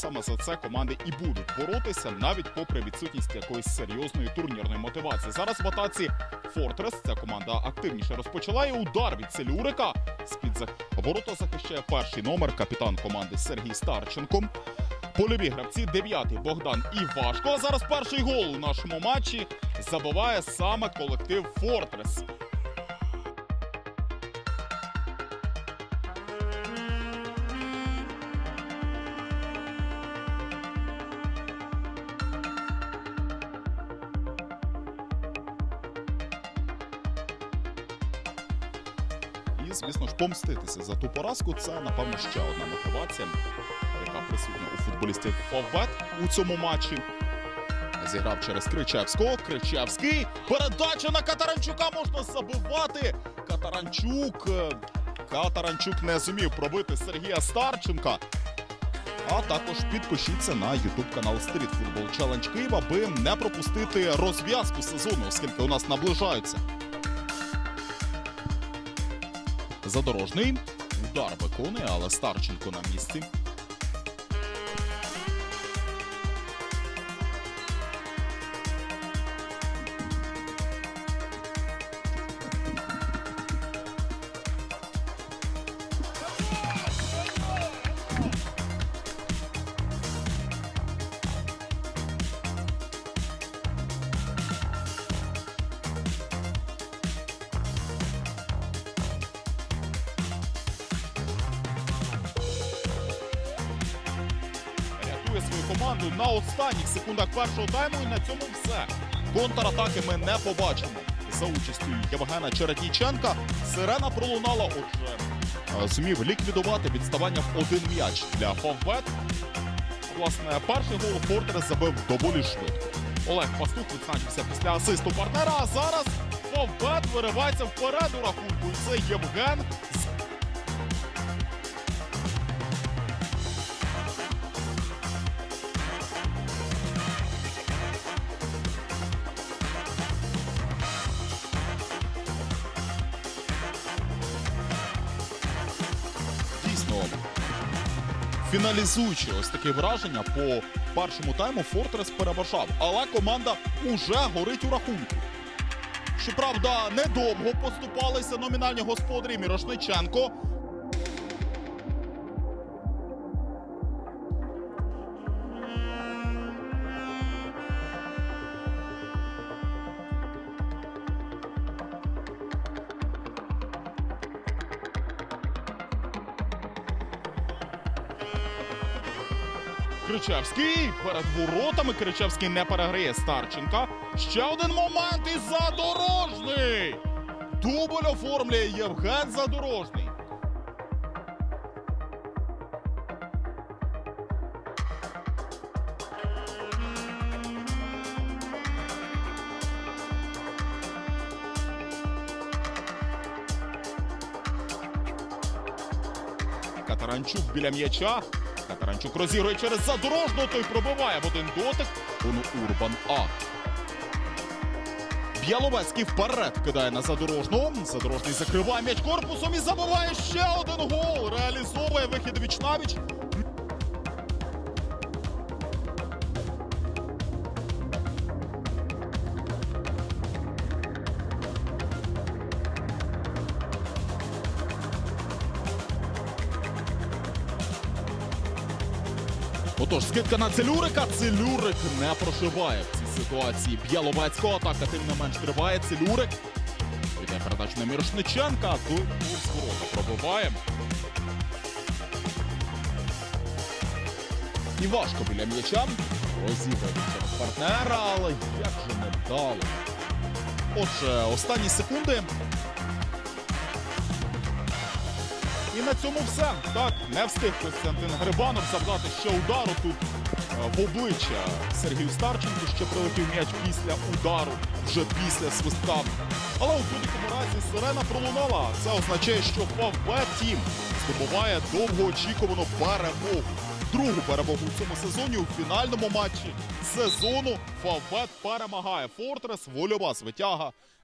саме за це команди і будуть боротися, навіть попри відсутність якоїсь серйозної турнірної мотивації. Зараз в атаці Фортрес ця команда активніше розпочала і удар від Целюрика. З-під за- ворота захищає перший номер капітан команди Сергій Старченко. Польові гравці дев'ятий Богдан Івашко. А зараз перший гол у нашому матчі забиває саме колектив Фортрес. І, звісно ж, помститися за ту поразку це, напевно, ще одна мотивація, яка присутня у футболістів Фовбет у цьому матчі. Зіграв через Кричевського. Кричевський. Передача на Катаранчука можна забивати. Катаранчук. е, Катаранчук не зумів пробити Сергія Старченка. А також підпишіться на YouTube канал Street Football Challenge Київ, аби не пропустити розв'язку сезону, оскільки у нас наближаються. Задорожний. Удар виконує, але Старченко на місці. Рятує свою команду на останніх секундах першого тайму. І на цьому все. Контратаки ми не побачимо. За участю Євгена Чередніченка сирена пролунала. Отже, зумів ліквідувати відставання в один м'яч для Фавбет. Власне, перший гол Фортрес забив доволі швидко. Олег Пастух відзначився після асисту партнера. А зараз Фавбет виривається вперед у рахунку. І це Євген фіналізуючи ось таке враження по першому тайму Фортрес переважав, але команда уже горить у рахунку. Щоправда, недовго поступалися номінальні господарі Мірошниченко. Кричевський перед воротами. Кричевський не переграє Старченка. Ще один момент і задорожний. Дубль оформлює Євген Задорожний. Катаранчук біля м'яча. Катаранчук розігрує через задорожну, той пробиває в один дотик. Воно Урбан А. Б'яловецький вперед кидає на задорожну. Задорожний закриває м'яч корпусом і забиває ще один гол. Реалізовує вихід віч-навіч. Отож, скидка на Целюрика. Целюрик не прошиває в цій ситуації Б'яловецького. Атака тим не менш триває. Целюрик. Іде передача на Мірошниченка. Тут ворота пробиває. І важко біля м'яча. Розіграє через партнера, але як же не вдало. Отже, останні секунди. І на цьому все. Так, не встиг Костянтин Грибанов завдати ще удару тут е, в обличчя Сергію Старченку. Ще прилетів м'яч після удару, вже після свистка. Але у будь-якому разі сирена пролунала. Це означає, що Фавбет Тім здобуває довгоочікувану перемогу. Другу перемогу у цьому сезоні у фінальному матчі сезону Фавбет перемагає Фортрес, вольова звитяга